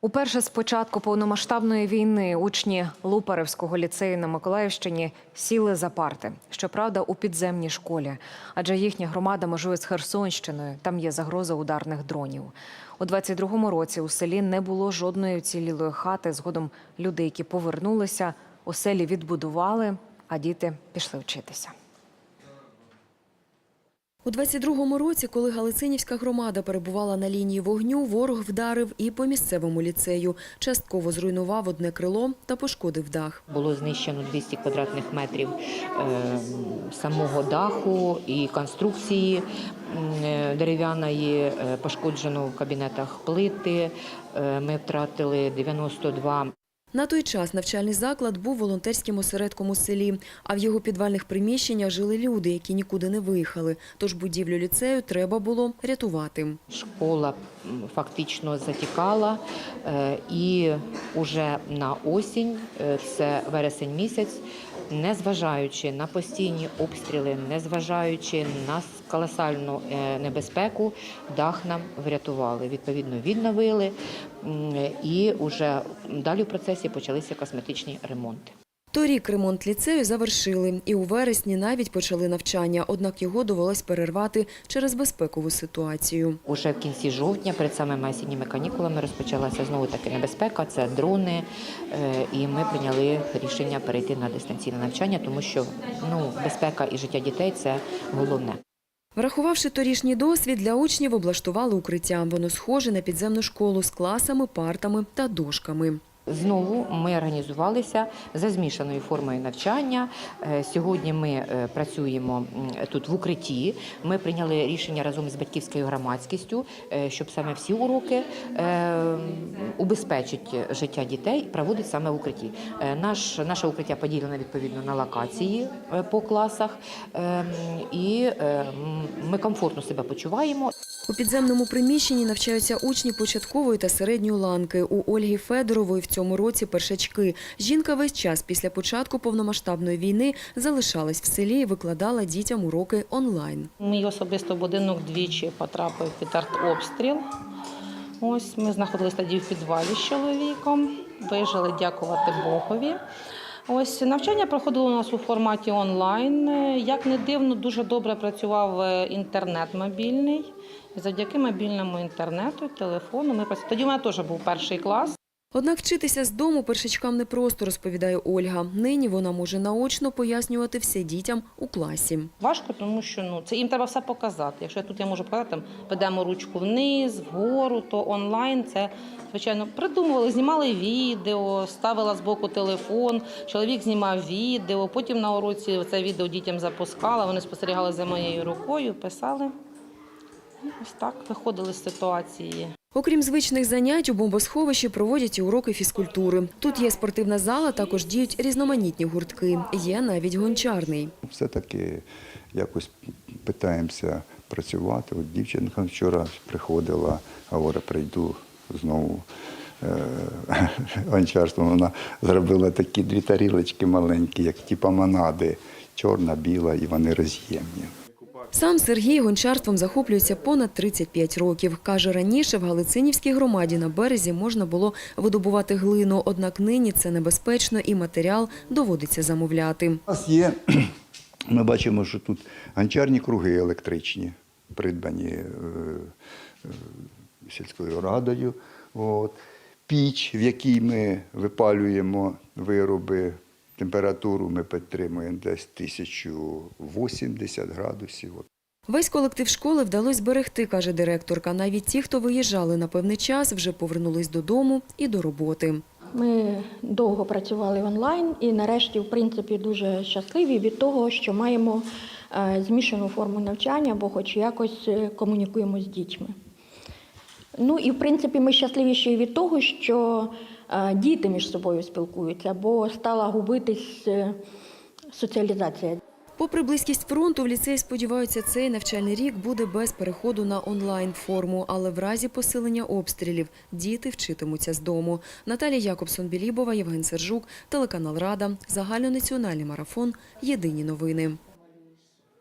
Уперше з початку повномасштабної війни учні Лупаревського ліцею на Миколаївщині сіли за парти. Щоправда, у підземній школі, адже їхня громада межує з Херсонщиною. Там є загроза ударних дронів. У 22-му році у селі не було жодної уцілілої хати. Згодом люди, які повернулися, оселі відбудували, а діти пішли вчитися. У 22-му році, коли Галицинівська громада перебувала на лінії вогню, ворог вдарив і по місцевому ліцею. Частково зруйнував одне крило та пошкодив дах. Було знищено 200 квадратних метрів е, самого даху і конструкції е, дерев'яної, е, пошкоджено в кабінетах плити. Ми втратили 92 На той час навчальний заклад був волонтерським осередком у селі, а в його підвальних приміщеннях жили люди, які нікуди не виїхали. Тож будівлю ліцею треба було рятувати. Школа фактично затікала, е, і вже на осінь, е, це вересень місяць, незважаючи на постійні обстріли, незважаючи на колосальну е, небезпеку, дах нам врятували. Відповідно, відновили, і вже далі в процесі почалися косметичні ремонти. Торік ремонт ліцею завершили, і у вересні навіть почали навчання, однак його довелось перервати через безпекову ситуацію. Уже в кінці жовтня, перед самими осінніми канікулами, розпочалася знову таки небезпека. Це дрони, е, і ми прийняли рішення перейти на дистанційне навчання, тому що ну безпека і життя дітей це головне. Врахувавши торішній досвід, для учнів облаштували укриття. Воно схоже на підземну школу з класами, партами та дошками. Знову ми організувалися за змішаною формою навчання. Е, Сьогодні ми е, працюємо тут в укритті. Ми прийняли рішення разом з батьківською громадськістю, е, щоб саме всі уроки убезпечить життя дітей проводить саме в укритті. Наш, наше укриття поділено відповідно на локації по класах, і ми комфортно себе почуваємо. У підземному приміщенні навчаються учні початкової та середньої ланки. У Ольги Федорової в цьому році першачки. Жінка весь час після початку повномасштабної війни залишалась в селі і викладала дітям уроки онлайн. Мій особисто будинок двічі потрапив під артобстріл. Ось ми знаходилися тоді в підвалі з чоловіком. Вижили, дякувати Богові. Ось навчання проходило у нас у форматі онлайн. Е, Як не дивно, дуже добре працював е, інтернет мобільний. Завдяки мобільному інтернету, телефону ми. Тоді у мене теж був перший клас. Однак вчитися з дому першачкам непросто, розповідає Ольга. Нині вона може наочно пояснювати все дітям у класі. Важко, тому що ну це їм треба все показати. Якщо тут я можу показати, там ведемо ручку вниз, вгору, то онлайн це звичайно придумували, знімали відео, ставила з боку телефон. Чоловік знімав відео. Потім на уроці це відео дітям запускала. Вони спостерігали за моєю рукою, писали. Ось так виходили з ситуації. Окрім звичних занять, у бомбосховищі проводять і уроки фізкультури. Тут є спортивна зала, також діють різноманітні гуртки. Є навіть гончарний. Все-таки якось питаємося працювати. От дівчинка вчора приходила, говорить, прийду знову е, гончарством. Вона зробила такі дві тарілочки маленькі, як типа манади, чорна, біла, і вони роз'ємні. Сам Сергій гончарством захоплюється понад 35 років. Каже, раніше в Галицинівській громаді на березі можна було видобувати глину, однак нині це небезпечно і матеріал доводиться замовляти. У нас є, ми бачимо, що тут гончарні круги електричні, придбані е, е, сільською радою. От. Піч, в якій ми випалюємо вироби, температуру ми підтримуємо десь 1080 градусів. Весь колектив школи вдалося зберегти, каже директорка. Навіть ті, хто виїжджали на певний час, вже повернулись додому і до роботи. Ми довго працювали онлайн і нарешті, в принципі, дуже щасливі від того, що маємо е, змішану форму навчання, бо хоч якось е, комунікуємо з дітьми. Ну і в принципі ми щасливі ще й від того, що діти між собою спілкуються, бо стала губитись е, соціалізація. Попри близькість фронту, в ліцеї сподіваються, цей навчальний рік буде без переходу на онлайн-форму, але в разі посилення обстрілів діти вчитимуться з дому. Наталія Якобсон-Білібова, Євген Сержук, телеканал Рада, загальнонаціональний марафон. Єдині новини.